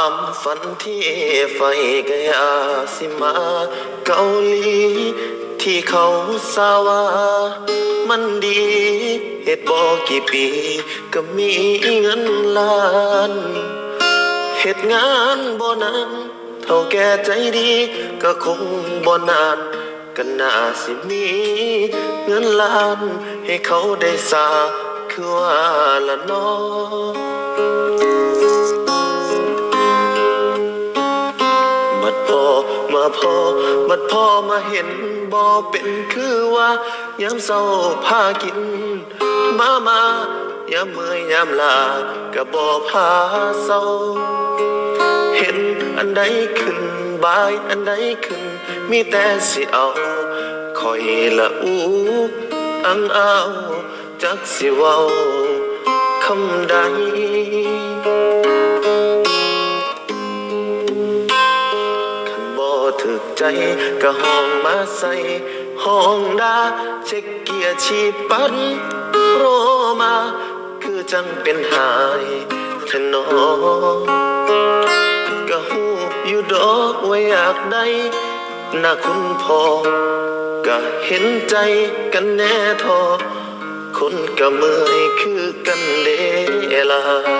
ามฝันที่ไฟก็อยาสิมาเกาหลีที่เขาสาวา มันดีเหตุบอกกี่ปี ก็มีเงินล้านเหตุงานบ่นานเท่าแก่ใจดี ก็คงบ่นานก็น่าสิมีเงินล้าน ให้เขาได้สาคือว่าละน้อ ดพอมาพอบัดพอมาเห็นบ่เป็นคือว่ายามเศร้าพากิน มามายามเมื่อยยามลาก็บ่พาเศร้า เห็นอันใดขึ้นบายอันใดขึ้น มีแต่สิเอาคอยละอูอังเอาจักสิเว้าคำใด ถึกใจก็ห้องมาใส่ห้องดาเช็คเกียร์ชีปันโรมา คือจังเป็นหายทนอก็หูอยู่ดอกว่าอยากได้นาคุณพ่อก็เห็นใจกันแน่ทอคนก็เมื่อยคือกันเดล่ะ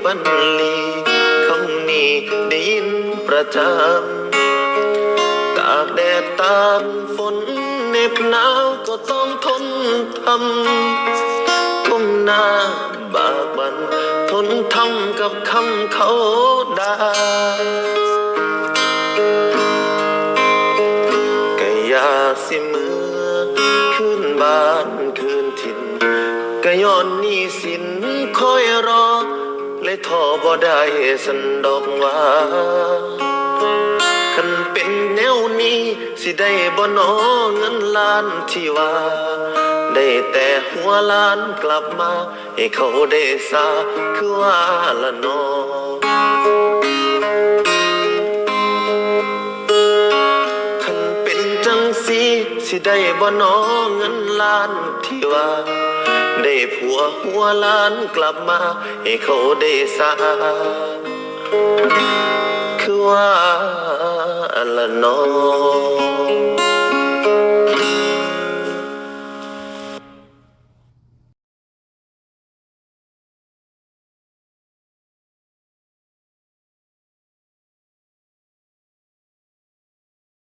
ลีปันลีคำนี้ได้ยินประจำตากแดดตากฝนเหน็บหนาวก็ต้องทนทำก้มหน้าบากบันทนทำกับคำเขาด่าก็อยากสิมือขึ้นบ้านคืนถิ่นก็ย้อนหนี้สินคอยรอ เลยทอบ่ได้สันดอกว่าคันเป็นแนวนี้ สิได้บ่นอเงินล้านที่ว่า ได้แต่หัวล้านกลับมา ให้เขาได้สาคือว่าละนอคันเป็นจังสีสิได้บ่นอเงินล้านที่ว่า ได้ผัวหัวล้านกลับมา ให้เขาได้สาคือว่าละนอ